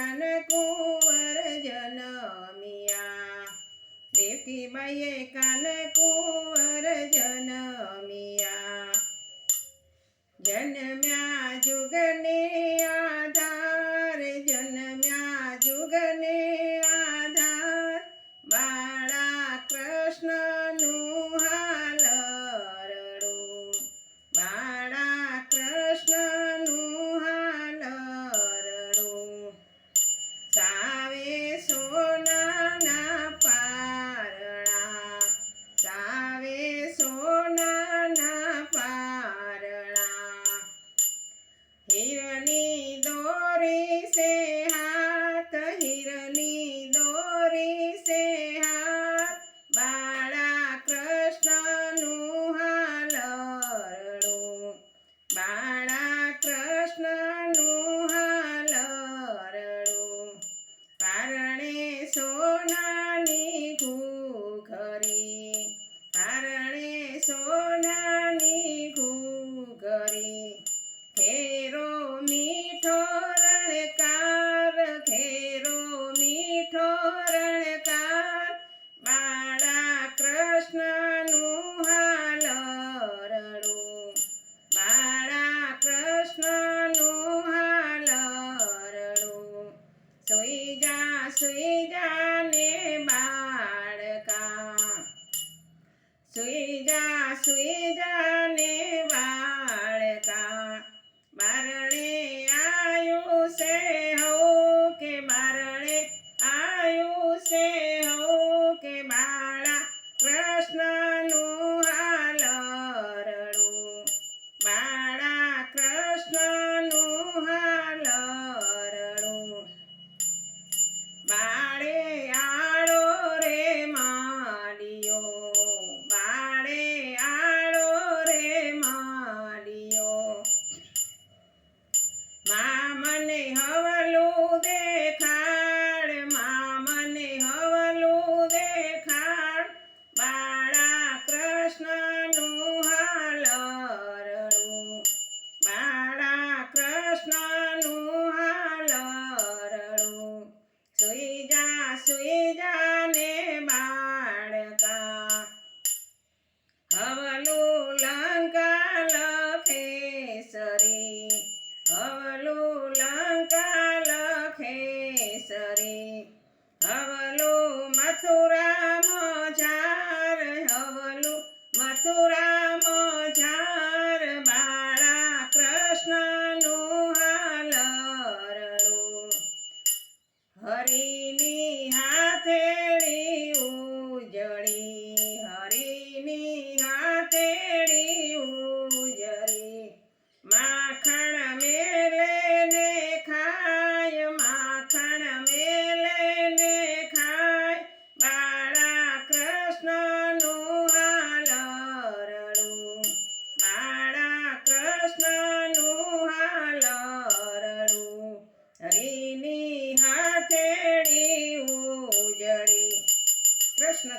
જન કુંવર જનમિયા. દેવકીબાઈએ કાન કુંવર જનમિયા. રણકાર ઘેરો મીઠો રણકાર બાળા કૃષ્ણનું હાલ રડું બાળા કૃષ્ણનું હાલ રડું સુઈ જા સુઈ જા ને બાળકા સુઈ જા સુઈ на